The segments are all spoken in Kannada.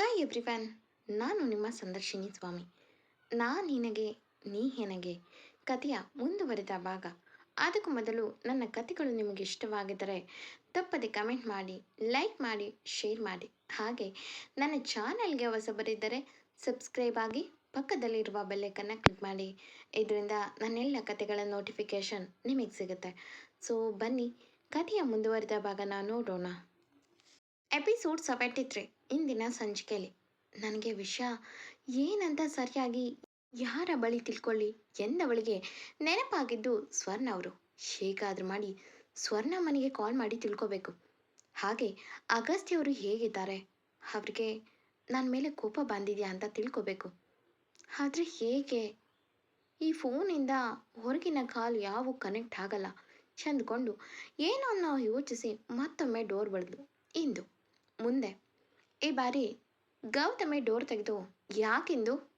ಹಾಯ್ ಎವ್ರಿವನ್ ನಾನು ನಿಮ್ಮ ಸಂದರ್ಶಿನಿ ಸ್ವಾಮಿ. ನಾ ನಿನಗೆ, ನೀ ಹೆನಗೆ ಕಥೆಯ ಮುಂದುವರೆದ ಭಾಗ. ಅದಕ್ಕೂ ಮೊದಲು ನನ್ನ ಕಥೆಗಳು ನಿಮಗೆ ಇಷ್ಟವಾಗಿದ್ದರೆ ತಪ್ಪದೆ ಕಮೆಂಟ್ ಮಾಡಿ, ಲೈಕ್ ಮಾಡಿ, ಶೇರ್ ಮಾಡಿ. ಹಾಗೆ ನನ್ನ ಚಾನಲ್ಗೆ ಹೊಸಬರಿದ್ದರೆ ಸಬ್ಸ್ಕ್ರೈಬ್ ಆಗಿ ಪಕ್ಕದಲ್ಲಿರುವ ಬೆಲ್ಲೈಕನ್ನು ಕ್ಲಿಕ್ ಮಾಡಿ. ಇದರಿಂದ ನನ್ನೆಲ್ಲ ಕಥೆಗಳ ನೋಟಿಫಿಕೇಷನ್ ನಿಮಗೆ ಸಿಗುತ್ತೆ. ಸೊ, ಬನ್ನಿ, ಕಥೆಯ ಮುಂದುವರಿದ ಭಾಗನ ನೋಡೋಣ. Episode seventy three. ಇಂದಿನ ಸಂಚಿಕೆಯಲ್ಲಿ ನನಗೆ ವಿಷಯ ಏನಂತ ಸರಿಯಾಗಿ ಯಾರ ಬಳಿ ತಿಳ್ಕೊಳ್ಳಿ ಎಂದವಳಿಗೆ ನೆನಪಾಗಿದ್ದು ಸ್ವರ್ಣ ಅವರು. ಹೇಗಾದ್ರೂ ಮಾಡಿ ಸ್ವರ್ಣ ಮನೆಗೆ ಕಾಲ್ ಮಾಡಿ ತಿಳ್ಕೋಬೇಕು. ಹಾಗೆ ಅಗಸ್ತ್ಯ ಅವರು ಹೇಗಿದ್ದಾರೆ? ಅವ್ರಿಗೆ ನನ್ನ ಮೇಲೆ ಕೋಪ ಬಂದಿದೆಯಾ ಅಂತ ತಿಳ್ಕೋಬೇಕು. ಆದರೆ ಹೇಗೆ? ಈ ಫೋನಿಂದ ಹೊರಗಿನ ಕಾಲ್ ಯಾವ ಕನೆಕ್ಟ್ ಆಗಲ್ಲ. ಚಂದ್ಕೊಂಡು ಏನೋ ಯೋಚಿಸಿ ಮತ್ತೊಮ್ಮೆ ಡೋರ್ ಬಡಿದ್ಲು ಇಂದು ಮುಂದೆ ಈ ಬಾರಿ, ಗೌತಮಿ ಡೋರ್ ತೆಗೆದು, ಯಾಕೆಂದು?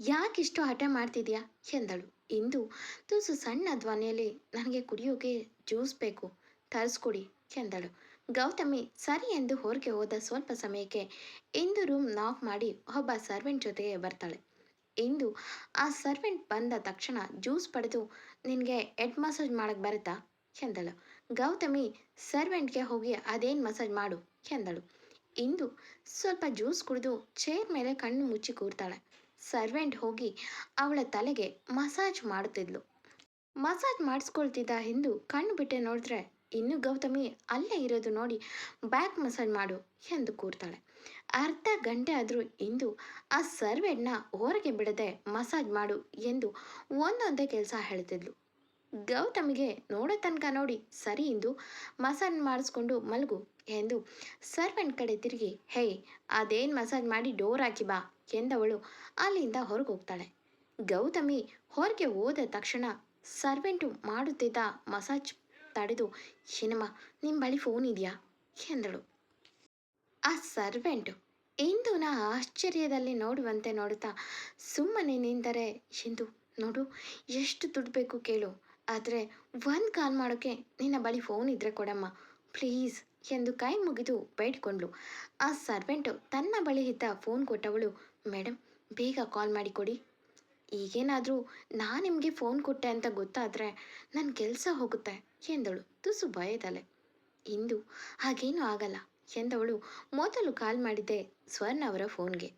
ಯಾಕಿಷ್ಟು ಹಠ ಮಾಡ್ತಿದ್ಯಾ? ಎಂದಳು. ಇಂದು ತುಸು ಸಣ್ಣ ಧ್ವನಿಯಲ್ಲಿ ನನಗೆ ಕುಡಿಯೋಕೆ ಜ್ಯೂಸ್ ಬೇಕು, ತರಿಸ್ಕೊಡಿ, ಎಂದಳು. ಗೌತಮಿ ಸರಿ ಎಂದು ಹೊರಗೆ ಹೋದ ಸ್ವಲ್ಪ ಸಮಯಕ್ಕೆ ಇಂದು ರೂಮ್ ನಾಕ್ ಮಾಡಿ ಒಬ್ಬ ಸರ್ವೆಂಟ್ ಜೊತೆಗೆ ಬರ್ತಾಳೆ. ಇಂದು ಆ ಸರ್ವೆಂಟ್ ಬಂದ ತಕ್ಷಣ ಜ್ಯೂಸ್ ಪಡೆದು ನಿನಗೆ ಹೆಡ್ ಮಸಾಜ್ ಮಾಡಕ್ಕೆ ಬರುತ್ತಾ? ಎಂದಳು. ಗೌತಮಿ ಸರ್ವೆಂಟ್ಗೆ ಹೋಗಿ ಅದೇನು ಮಸಾಜ್ ಮಾಡು? ಎಂದಳು. ಇಂದು ಸ್ವಲ್ಪ ಜ್ಯೂಸ್ ಕುಡಿದು ಚೇರ್ ಮೇಲೆ ಕಣ್ಣು ಮುಚ್ಚಿ ಕೂರ್ತಾಳೆ. ಸರ್ವೆಂಟ್ ಹೋಗಿ ಅವಳ ತಲೆಗೆ ಮಸಾಜ್ ಮಾಡುತ್ತಿದ್ಲು. ಮಸಾಜ್ ಮಾಡಿಸ್ಕೊಳ್ತಿದ್ದ ಹಿಂದು ಕಣ್ಣು ಬಿಟ್ಟೆ ನೋಡಿದ್ರೆ, ಇನ್ನು ಗೌತಮಿ ಅಲ್ಲೇ ಇರೋದು ನೋಡಿ ಬ್ಯಾಕ್ ಮಸಾಜ್ ಮಾಡು ಎಂದು ಕೂರ್ತಾಳೆ. ಅರ್ಧ ಗಂಟೆ ಆದರೂ ಇಂದು ಆ ಸರ್ವೆಂಟ್ನ ಹೊರಗೆ ಬಿಡದೆ ಮಸಾಜ್ ಮಾಡು ಎಂದು ಒಂದೊಂದೇ ಕೆಲಸ ಹೇಳ್ತಿದ್ಲು. ಗೌತಮಿಗೆ ನೋಡೋ ತನಕ ನೋಡಿ ಸರಿ ಎಂದು ಮಸಾಜ್ ಮಾಡಿಸ್ಕೊಂಡು ಮಲಗು ಎಂದು ಸರ್ವೆಂಟ್ ಕಡೆ ತಿರುಗಿ, ಹೇ, ಅದೇನು ಮಸಾಜ್ ಮಾಡಿ ಡೋರ್ ಹಾಕಿ ಬಾ ಎಂದವಳು ಅಲ್ಲಿಂದ ಹೊರಗೆ ಹೋಗ್ತಾಳೆ ಗೌತಮಿ ಹೊರಗೆ ಹೋದ ತಕ್ಷಣ ಸರ್ವೆಂಟು ಮಾಡುತ್ತಿದ್ದ ಮಸಾಜ್ ತಡೆದು, ಏನಮ್ಮ ನಿಮ್ಮ ಬಳಿ ಫೋನ್ ಇದೆಯಾ? ಎಂದಳು. ಆ ಸರ್ವೆಂಟು ಇಂದುನ ಆಶ್ಚರ್ಯದಲ್ಲಿ ನೋಡುವಂತೆ ನೋಡುತ್ತಾ ಸುಮ್ಮನೆ ನಿಂತರೆ, ಎಂದು ನೋಡು, ಎಷ್ಟು ದುಡ್ಡು ಬೇಕು ಕೇಳು. ಆದರೆ ಒಂದು ಕಾಲ್ ಮಾಡೋಕ್ಕೆ ನಿನ್ನ ಬಳಿ ಫೋನ್ ಇದ್ದರೆ ಕೊಡಮ್ಮ. ಪ್ಲೀಸ್ ಎಂದು ಕೈ ಮುಗಿದು ಬೇಡಿಕೊಂಡ್ಳು. ಆ ಸರ್ವೆಂಟು ತನ್ನ ಬಳಿ ಇದ್ದ ಫೋನ್ ಕೊಟ್ಟವಳು ಮೇಡಮ್ ಬೇಗ ಕಾಲ್ ಮಾಡಿ ಕೊಡಿ. ಈಗೇನಾದರೂ ನಾನು ನಿಮಗೆ ಫೋನ್ ಕೊಟ್ಟೆ ಅಂತ ಗೊತ್ತಾದರೆ ನನ್ನ ಕೆಲಸ ಹೋಗುತ್ತೆ, ಎಂದಳು ತುಸು ಭಯದಲೆ ಇಂದು ಹಾಗೇನೂ ಆಗಲ್ಲ, ಎಂದವಳು ಮೊದಲು ಕಾಲ್ ಮಾಡಿದ್ದೆ ಸ್ವರ್ಣ ಅವರ ಫೋನ್ಗೆ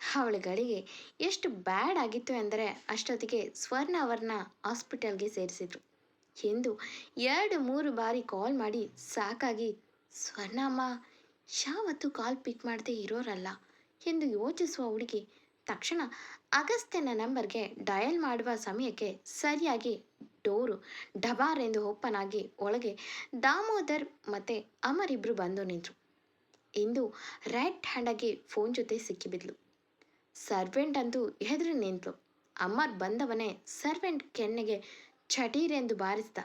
ಅವಳುಗಳಿಗೆ ಎಷ್ಟು ಬ್ಯಾಡ್ ಆಗಿತ್ತು ಎಂದರೆ ಅಷ್ಟೊತ್ತಿಗೆ ಸ್ವರ್ಣ ಅವರನ್ನ ಹಾಸ್ಪಿಟಲ್ಗೆ ಸೇರಿಸಿದ್ರು. ಎಂದು ಎರಡು ಮೂರು ಬಾರಿ ಕಾಲ್ ಮಾಡಿ ಸಾಕಾಗಿ ಸ್ವರ್ಣಮ್ಮ ಯಾವತ್ತೂ ಕಾಲ್ ಪಿಕ್ ಮಾಡದೆ ಇರೋರಲ್ಲ ಎಂದು ಯೋಚಿಸುವ ಹುಡುಗಿ ತಕ್ಷಣ ಅಗಸ್ತ್ಯನ ನಂಬರ್ಗೆ ಡಯಲ್ ಮಾಡುವ ಸಮಯಕ್ಕೆ ಸರಿಯಾಗಿ ಡೋರು ಡಬಾರ್ ಎಂದು ಓಪನ್ ಆಗಿ ಒಳಗೆ ದಾಮೋದರ್ ಮತ್ತು ಅಮರಿಬ್ರು ಬಂದು ನಿಂತರು. ಇಂದು ರೈಟ್ ಹ್ಯಾಂಡಾಗಿ ಫೋನ್ ಜೊತೆ ಸಿಕ್ಕಿಬಿದ್ಲು. ಸರ್ವೆಂಟ್ ಅಂತೂ ಹೆದರಿ ನಿಂತಳು ಅಮ್ಮರ್ ಬಂದವನೇ ಸರ್ವೆಂಟ್ ಕೆನ್ನೆಗೆ ಚಟೀರೆಂದು ಬಾರಿಸಿದ.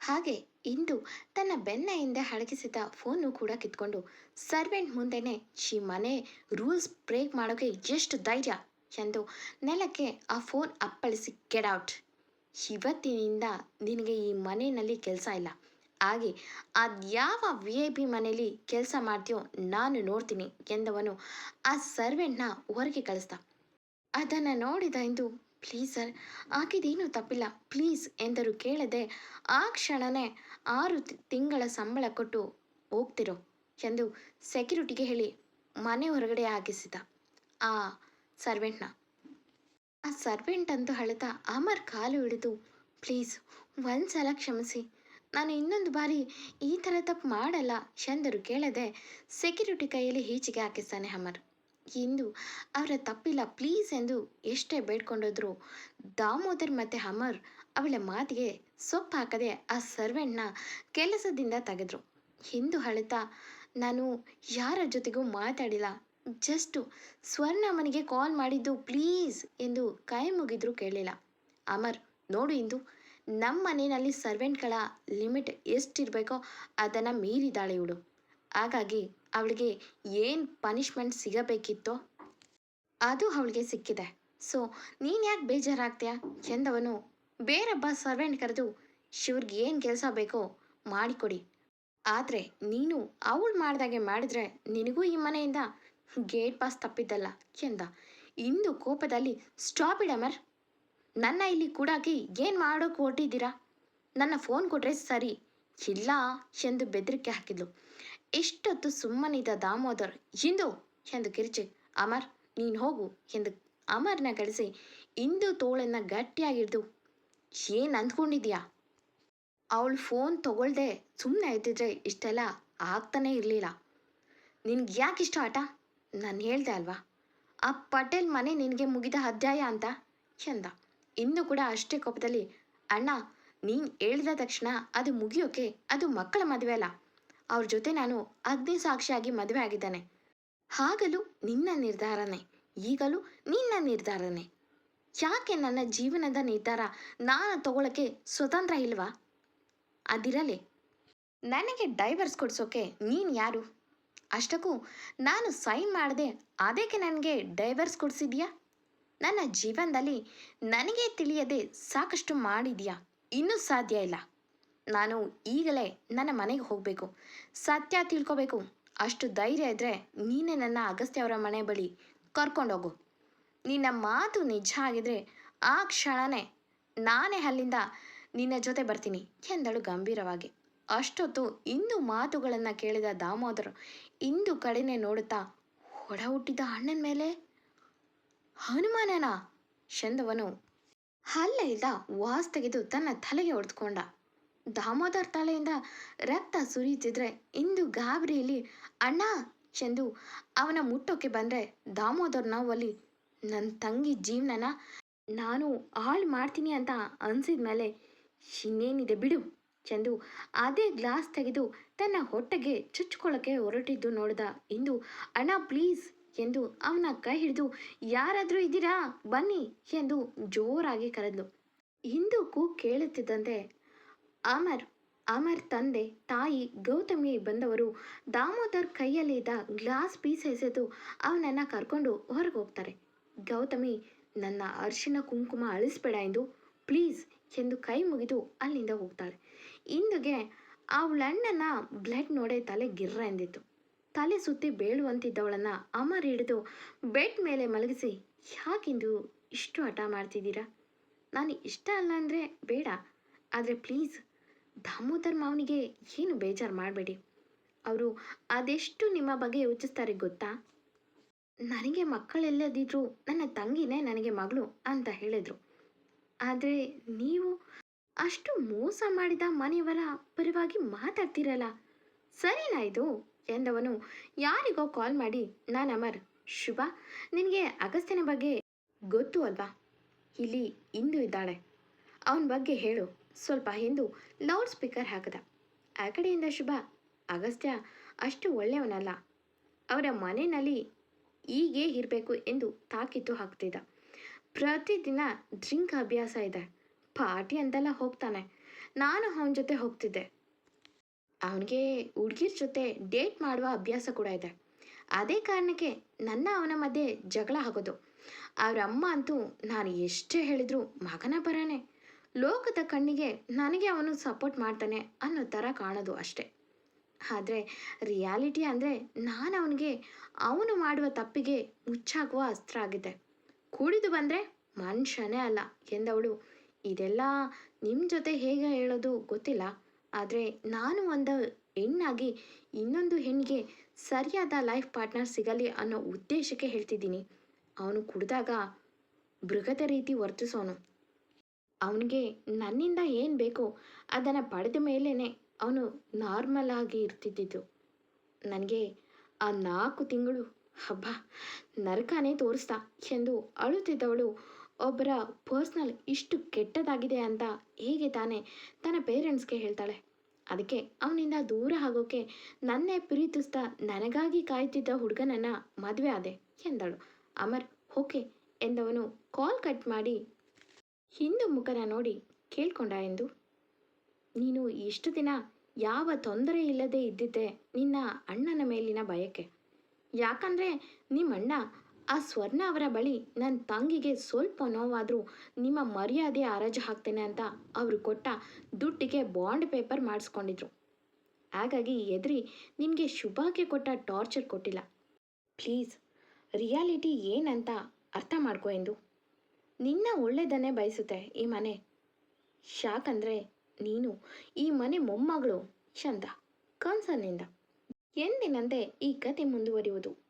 ಹಾಗೆ ಇಂದು ತನ್ನ ಬೆನ್ನ ಹಿಂದೆ ಅಡಗಿಸಿದ ಫೋನು ಕೂಡ ಕಿತ್ಕೊಂಡು ಸರ್ವೆಂಟ್ ಮುಂದೆನೆ ಈ ಮನೆ ರೂಲ್ಸ್ ಬ್ರೇಕ್ ಮಾಡೋಕೆ ಎಷ್ಟು ಧೈರ್ಯ ಎಂದು ನೆಲಕ್ಕೆ ಆ ಫೋನ್ ಅಪ್ಪಳಿಸಿ ಕೆಡೌಟ್ ಔಟ್ ಇವತ್ತಿನಿಂದ ನಿನಗೆ ಈ ಮನೆಯಲ್ಲಿ ಕೆಲಸ ಇಲ್ಲ. ಹಾಗೆ ಅದ್ಯಾವ ವಿ ಐ ಮನೆಯಲ್ಲಿ ಕೆಲಸ ಮಾಡ್ತೀಯೋ ನಾನು ನೋಡ್ತೀನಿ ಎಂದವನು ಆ ಸರ್ವೆಂಟ್ನ ಹೊರಗೆ ಕಳಿಸ್ದ. ಅದನ್ನು ನೋಡಿದ ಎಂದು ಪ್ಲೀಸ್ ಸರ್ ಆಕಿದೇನು ತಪ್ಪಿಲ್ಲ ಪ್ಲೀಸ್ ಎಂದರು. ಕೇಳದೆ, ಆ ಕ್ಷಣನೇ ಆರು ತಿಂಗಳ ಸಂಬಳ ಕೊಟ್ಟು ಹೋಗ್ತಿರೋ ಎಂದು ಸೆಕ್ಯೂರಿಟಿಗೆ ಹೇಳಿ ಮನೆ ಹೊರಗಡೆ ಹಾಕಿಸಿದ ಆ ಸರ್ವೆಂಟ್ನ ಆ ಸರ್ವೆಂಟ್ ಅಂತೂ ಅಳುತ್ತಾ ಅಮರ್ ಕಾಲು ಹಿಡಿದು ಪ್ಲೀಸ್ ಒಂದ್ಸಲ ಕ್ಷಮಿಸಿ ನಾನು ಇನ್ನೊಂದು ಬಾರಿ ಈ ಥರ ತಪ್ಪು ಮಾಡಲ್ಲ, ಚಂದರು ಕೇಳದೆ ಸೆಕ್ಯೂರಿಟಿ ಕೈಯಲ್ಲಿ ಈಚೆಗೆ ಹಾಕಿಸ್ತಾನೆ ಅಮರ್. ಇಂದು ಅವರ ತಪ್ಪಿಲ್ಲ ಪ್ಲೀಸ್ ಎಂದು ಎಷ್ಟೇ ಬೇಡ್ಕೊಂಡೋದ್ರು ದಾಮೋದರ್ ಮತ್ತು ಅಮರ್ ಅವಳ ಮಾತಿಗೆ ಸೊಪ್ಪು ಹಾಕದೆ ಆ ಸರ್ವೆಂಟ್ನ ಕೆಲಸದಿಂದ ತೆಗೆದ್ರು. ಹಿಂದು ಅಳುತ್ತಾ ನಾನು ಯಾರ ಜೊತೆಗೂ ಮಾತಾಡಿಲ್ಲ ಜಸ್ಟು ಸ್ವರ್ಣ ಮನೆಗೆ ಕಾಲ್ ಮಾಡಿದ್ದು ಪ್ಲೀಸ್ ಎಂದು ಕೈ ಮುಗಿದ್ರು ಕೇಳಿಲ್ಲ. ಅಮರ್, ನೋಡು ಇಂದು ನಮ್ಮ ಮನೆಯಲ್ಲಿ ಸರ್ವೆಂಟ್ಗಳ ಲಿಮಿಟ್ ಎಷ್ಟಿರಬೇಕೋ ಅದನ್ನು ಮೀರಿದಾಳೆ ಇವಳು. ಹಾಗಾಗಿ ಅವಳಿಗೆ ಏನು ಪನಿಷ್ಮೆಂಟ್ ಸಿಗಬೇಕಿತ್ತೋ ಅದು ಅವಳಿಗೆ ಸಿಕ್ಕಿದೆ. ಸೊ ನೀನು ಯಾಕೆ ಬೇಜಾರಾಗ್ತೀಯಾ? ಎಂದವನು ಬೇರೊಬ್ಬ ಸರ್ವೆಂಟ್ ಕರೆದು, ಶಿವ್ರಿಗೆ ಏನು ಕೆಲಸ ಬೇಕೋ ಮಾಡಿಕೊಡಿ. ಆದರೆ ನೀನು ಅವಳು ಮಾಡ್ದಾಗೆ ಮಾಡಿದ್ರೆ ನಿನಗೂ ಈ ಮನೆಯಿಂದ ಗೇಟ್ ಪಾಸ್ ತಪ್ಪಿದ್ದಲ್ಲ, ಎಂದ. ಇಂದು ಕೋಪದಲ್ಲಿ ಸ್ಟಾಪ್ ಇಡ್ ಅಮರ್ ನನ್ನ ಇಲ್ಲಿ ಕೂಡಾಕಿ ಏನು ಮಾಡೋಕೆ ಹೊರಟಿದ್ದೀರಾ? ನನ್ನ ಫೋನ್ ಕೊಟ್ರೆ ಸರಿ. ಇಲ್ಲ ಎಂದು ಬೆದರಿಕೆ ಹಾಕಿದ್ಲು. ಎಷ್ಟೊತ್ತು ಸುಮ್ಮನಿದ್ದ ದಾಮೋದರ್. ಇಂದು ಎಂದು ಕಿರಿಚಿ. ಅಮರ್, ನೀನು ಹೋಗು. ಎಂದು ಅಮರ್ನ ಕಳಿಸಿ. ಇಂದು ತೋಳನ್ನ ಗಟ್ಟಿಯಾಗಿಡ್ದು. ಏನು ಅಂದ್ಕೊಂಡಿದ್ಯಾ ಅವಳು ಫೋನ್ ತಗೊಳ್ದೆ ಸುಮ್ಮನೆ ಆಯ್ತಿದ್ರೆ ಇಷ್ಟೆಲ್ಲ ಆಗ್ತಾನೇ ಇರಲಿಲ್ಲ. ನಿನ್ಗೆ ಯಾಕೆ ಇಷ್ಟ ಆಟ? ನಾನು ಹೇಳ್ದೆ ಅಲ್ವಾ? ಆ ಪಟೇಲ್ ಮನೆ ನಿನಗೆ ಮುಗಿದ ಅಧ್ಯಾಯ ಅಂತ? ಎಂದ ಇಂದು ಕೂಡ ಅಷ್ಟೇ ಕೋಪದಲ್ಲಿ, ಅಣ್ಣ, ನೀನು ಹೇಳಿದ ತಕ್ಷಣ ಅದು ಮುಗಿಯೋಕೆ ಅದು ಮಕ್ಕಳ ಮದುವೆ ಅಲ್ಲ. ಅವ್ರ ಜೊತೆ ನಾನು ಅಗ್ನಿ ಸಾಕ್ಷಿಯಾಗಿ ಮದುವೆ ಆಗಿದ್ದಾನೆ. ಆಗಲೂ ನಿನ್ನ ನಿರ್ಧಾರನೇ, ಈಗಲೂ ನಿನ್ನ ನಿರ್ಧಾರನೇ. ಯಾಕೆ ನನ್ನ ಜೀವನದ ನಿರ್ಧಾರ ನಾನು ತಗೊಳ್ಳೋಕ್ಕೆ ಸ್ವತಂತ್ರ ಇಲ್ವಾ? ಅದಿರಲಿ. ನನಗೆ ಡೈವರ್ಸ್ ಕೊಡ್ಸೋಕೆ ನೀನು ಯಾರು? ಅಷ್ಟಕ್ಕೂ ನಾನು ಸೈನ್ ಮಾಡದೆ ಅದಕ್ಕೆ ನನಗೆ ಡೈವರ್ಸ್ ಕೊಡಿಸಿದ್ಯಾ ನನ್ನ ಜೀವನದಲ್ಲಿ ನನಗೆ ತಿಳಿಯದೆ ಸಾಕಷ್ಟು ಮಾಡಿದೆಯಾ? ಇನ್ನೂ ಸಾಧ್ಯ ಇಲ್ಲ. ನಾನು ಈಗಲೇ ನನ್ನ ಮನೆಗೆ ಹೋಗಬೇಕು. ಸತ್ಯ ತಿಳ್ಕೊಬೇಕು. ಅಷ್ಟು ಧೈರ್ಯ ಇದ್ದರೆ ನೀನೇ ನನ್ನ ಅಗಸ್ತ್ಯ ಅವರ ಮನೆ ಬಳಿ ಕರ್ಕೊಂಡೋಗು ನಿನ್ನ ಮಾತು ನಿಜ ಆಗಿದ್ರೆ ಆ ಕ್ಷಣನೇ ನಾನೇ ಅಲ್ಲಿಂದ ನಿನ್ನ ಜೊತೆ ಬರ್ತೀನಿ ಎಂದಳು ಗಂಭೀರವಾಗಿ. ಅಷ್ಟೊತ್ತು ಇಂದು ಮಾತುಗಳನ್ನು ಕೇಳಿದ ದಾಮೋದರು ಇಂದು ಕಡೆನೆ ನೋಡುತ್ತಾ, ಹೊಡ ಹುಟ್ಟಿದ ಅಣ್ಣನ ಮೇಲೆ? ಹನುಮಾನನ ಶಂದವನು ಹಲ್ಲೆಯಿಂದ ವಾಸ್ ತೆಗೆದು ತನ್ನ ತಲೆಗೆ ಹೊಡೆದುಕೊಂಡ. ದಾಮೋದರ್ ತಲೆಯಿಂದ ರಕ್ತ ಸುರಿಯುತ್ತಿದ್ರೆ ಇಂದು ಗಾಬರಿಯಲ್ಲಿ ಅಣ್ಣ ಚೆಂದು ಅವನ ಮುಟ್ಟೋಕೆ ಬಂದರೆ ದಾಮೋದರ್ ನೋವಲ್ಲಿ ನನ್ನ ತಂಗಿ ಜೀವನನ ನಾನು ಹಾಳು ಮಾಡ್ತೀನಿ ಅಂತ ಅನ್ಸಿದ ಮೇಲೆ ಇನ್ನೇನಿದೆ ಬಿಡು ಚೆಂದು ಅದೇ ಗ್ಲಾಸ್ ತೆಗೆದು ತನ್ನ ಹೊಟ್ಟೆಗೆ ಚುಚ್ಚಿಕೊಳ್ಳೋಕೆ ಹೊರಟಿದ್ದು ನೋಡ್ದ ಇಂದು, ಅಣ್ಣ ಪ್ಲೀಸ್ ಎಂದು ಅವನ ಕೈ ಹಿಡಿದು, ಯಾರಾದರೂ ಇದ್ದೀರಾ? ಬನ್ನಿ ಎಂದು ಜೋರಾಗಿ ಕರೆದ್ಲು. ಹಿಂದೂಕು ಕೇಳುತ್ತಿದ್ದಂತೆ, ಅಮರ್ ಅಮರ್ ತಂದೆ, ತಾಯಿ ಗೌತಮಿ ಬಂದವರು, ದಾಮೋದರ್ ಕೈಯಲ್ಲಿದ್ದ ಗ್ಲಾಸ್ ಪೀಸ್ ಎಸೆದು ಅವನನ್ನು ಕರ್ಕೊಂಡು ಹೊರಗೆ ಹೋಗ್ತಾರೆ ಗೌತಮಿ, ನನ್ನ ಅರಿಶಿನ ಕುಂಕುಮ ಅಳಿಸ್ಬೇಡ ಎಂದು, ಪ್ಲೀಸ್ ಎಂದು ಕೈ ಮುಗಿದು ಅಲ್ಲಿಂದ ಹೋಗ್ತಾಳೆ. ಇಂದುಗೆ ಅವಳಣ್ಣನ ಬ್ಲಡ್ ನೋಡೇ ತಲೆ ಗಿರ್ರ ಎಂದಿತ್ತು. ತಲೆ ಸುತ್ತಿ ಬೀಳುವಂತಿದ್ದವಳನ್ನು ಅಮರ್ ಹಿಡಿದು ಬೆಡ್ ಮೇಲೆ ಮಲಗಿಸಿ, ಯಾಕಿಂದು ಇಷ್ಟು ಹಠ ಮಾಡ್ತಿದ್ದೀರಾ? ನಾನು ಇಷ್ಟ ಅಲ್ಲ ಅಂದರೆ ಬೇಡ. ಆದರೆ ಪ್ಲೀಸ್, ದಾಮೋದರ್ ಮಾವನಿಗೆ ಏನು ಬೇಜಾರು ಮಾಡಬೇಡಿ. ಅವರು ಅದೆಷ್ಟು ನಿಮ್ಮ ಬಗ್ಗೆ ಯೋಚಿಸ್ತಾರೆ ಗೊತ್ತಾ? ನನಗೆ ಮಕ್ಕಳೆಲ್ಲದಿದ್ರೂ ನನ್ನ ತಂಗಿನೇ ನನಗೆ ಮಗಳು ಅಂತ ಹೇಳಿದರು. ಆದರೆ ನೀವು ಅಷ್ಟು ಮೋಸ ಮಾಡಿದ ಮನೆಯವರ ಪರವಾಗಿ ಮಾತಾಡ್ತಿರಲ್ಲ. ಸರಿನಾ ಇದು? ಎಂದವನು, ಯಾರಿಗೋ ಕಾಲ್ ಮಾಡಿ, ನಾನು ಅಮರ್. ಶುಭ, ನಿನಗೆ ಅಗಸ್ತ್ಯನ ಬಗ್ಗೆ ಗೊತ್ತು ಅಲ್ವಾ? ಇಲ್ಲಿ ಇಂದು ಇದ್ದಾಳೆ. ಅವನ ಬಗ್ಗೆ ಹೇಳು. ಸ್ವಲ್ಪ ಎಂದು ಲೌಡ್ ಸ್ಪೀಕರ್ ಹಾಕದ. ಆ ಕಡೆಯಿಂದ ಶುಭ, ಅಗಸ್ತ್ಯ, ಅಷ್ಟು ಒಳ್ಳೆಯವನಲ್ಲ. ಅವರ ಮನೆಯಲ್ಲಿ ಹೀಗೆ ಇರಬೇಕು ಎಂದು ತಾಕೀತು ಹಾಕ್ತಿದ್ದ. ಪ್ರತಿದಿನ ಡ್ರಿಂಕ್ ಅಭ್ಯಾಸ ಇದೆ. ಪಾರ್ಟಿ ಅಂತೆಲ್ಲ ಹೋಗ್ತಾನೆ. ನಾನು ಅವನ ಜೊತೆ ಹೋಗ್ತಿದ್ದೆ. ಅವನಿಗೆ ಹುಡುಗಿರ ಜೊತೆ ಡೇಟ್ ಮಾಡುವ ಅಭ್ಯಾಸ ಕೂಡ ಇದೆ. ಅದೇ ಕಾರಣಕ್ಕೆ ನನ್ನ ಅವನ ಮಧ್ಯೆ ಜಗಳ ಆಗೋದು. ಅವರ ಅಮ್ಮ ಅಂತೂ ನಾನು ಎಷ್ಟೇ ಹೇಳಿದರೂ ಮಗನ ಬರಾನೆ. ಲೋಕದ ಕಣ್ಣಿಗೆ ನನಗೆ ಅವನು ಸಪೋರ್ಟ್ ಮಾಡ್ತಾನೆ ಅನ್ನೋ ಥರ ಕಾಣೋದು ಅಷ್ಟೆ. ಆದರೆ ರಿಯಾಲಿಟಿ ಅಂದರೆ ನಾನು ಅವನಿಗೆ ಅವನು ಮಾಡುವ ತಪ್ಪಿಗೆ ಮುಚ್ಚಾಗುವ ಅಸ್ತ್ರ ಆಗಿದೆ. ಕುಡಿದು ಬಂದರೆ ಮನುಷ್ಯನೇ ಅಲ್ಲ ಎಂದವಳು. ಇದೆಲ್ಲ ನಿಮ್ಮ ಜೊತೆ ಹೇಗೆ ಹೇಳೋದು ಗೊತ್ತಿಲ್ಲ. ಆದರೆ ನಾನು ಒಂದು ಹೆಣ್ಣಾಗಿ ಇನ್ನೊಂದು ಹೆಣ್ಣಿಗೆ ಸರಿಯಾದ ಲೈಫ್ ಪಾರ್ಟ್ನರ್ ಸಿಗಲಿ ಅನ್ನೋ ಉದ್ದೇಶಕ್ಕೆ ಹೇಳ್ತಿದ್ದೀನಿ. ಅವನು ಕುಡಿದಾಗ ಬೃಗದ ರೀತಿ ವರ್ತಿಸೋನು. ಅವನಿಗೆ ನನ್ನಿಂದ ಏನು ಬೇಕೋ ಅದನ್ನು ಪಡೆದ ಮೇಲೇ ಅವನು ನಾರ್ಮಲ್ ಆಗಿ ಇರ್ತಿದ್ದಿದ್ದು. ನನಗೆ ಆ ನಾಲ್ಕು ತಿಂಗಳು ಹಬ್ಬ ನರಕನೇ ತೋರಿಸ್ತಾ ಎಂದು ಅಳುತ್ತಿದ್ದವಳು ಒಬ್ಬರ ಪರ್ಸ್ನಲ್ ಇಷ್ಟು ಕೆಟ್ಟದಾಗಿದೆ ಅಂತ ಹೇಗೆ ತಾನೇ ತನ್ನ ಪೇರೆಂಟ್ಸ್ಗೆ ಹೇಳ್ತಾಳೆ. ಅದಕ್ಕೆ ಅವನಿಂದ ದೂರ ಆಗೋಕೆ ನನ್ನೇ ಪ್ರೀತಿಸ್ತಾ ನನಗಾಗಿ ಕಾಯ್ತಿದ್ದ ಹುಡುಗನನ್ನ ಮದುವೆ ಆದೆ ಎಂದಳು. ಅಮರ್, ಓಕೆ ಎಂದವನು ಕಾಲ್ ಕಟ್ ಮಾಡಿ ಹಿಂದು ಮುಖನ ನೋಡಿ ಕೇಳ್ಕೊಂಡ ಎಂದು. ನೀನು ಇಷ್ಟು ದಿನ ಯಾವ ತೊಂದರೆ ಇಲ್ಲದೆ ಇದ್ದಿದ್ದೆ ನಿನ್ನ ಅಣ್ಣನ ಮೇಲಿನ ಭಯಕ್ಕೆ ಯಾಕಂದರೆ ನಿಮ್ಮಣ್ಣ ಆ ಸ್ವರ್ಣ ಅವರ ಬಳಿ ನನ್ನ ತಂಗಿಗೆ ಸ್ವಲ್ಪ ನೋವಾದರೂ ನಿಮ್ಮ ಮರ್ಯಾದೆ ಹರಾಜು ಹಾಕ್ತೇನೆ ಅಂತ ಅವರು ಕೊಟ್ಟ ದುಡ್ಡಿಗೆ ಬಾಂಡ್ ಪೇಪರ್ ಮಾಡಿಸ್ಕೊಂಡಿದ್ರು. ಹಾಗಾಗಿ ಎದ್ರಿ ನಿಮಗೆ ಶುಭಾಗೆ ಕೊಟ್ಟ ಟಾರ್ಚರ್ ಕೊಟ್ಟಿಲ್ಲ. ಪ್ಲೀಸ್, ರಿಯಾಲಿಟಿ ಏನಂತ ಅರ್ಥ ಮಾಡ್ಕೊ ಎಂದು. ನಿನ್ನ ಒಳ್ಳೆಯದನ್ನೇ ಬಯಸುತ್ತೆ ಈ ಮನೆ. ಯಾಕಂದರೆ ನೀನು ಈ ಮನೆ ಮೊಮ್ಮಗಳು ಚಂದ ಕನ್ಸನ್ನಿಂದ. ಎಂದಿನಂತೆ ಈ ಕತೆ ಮುಂದುವರಿಯುವುದು?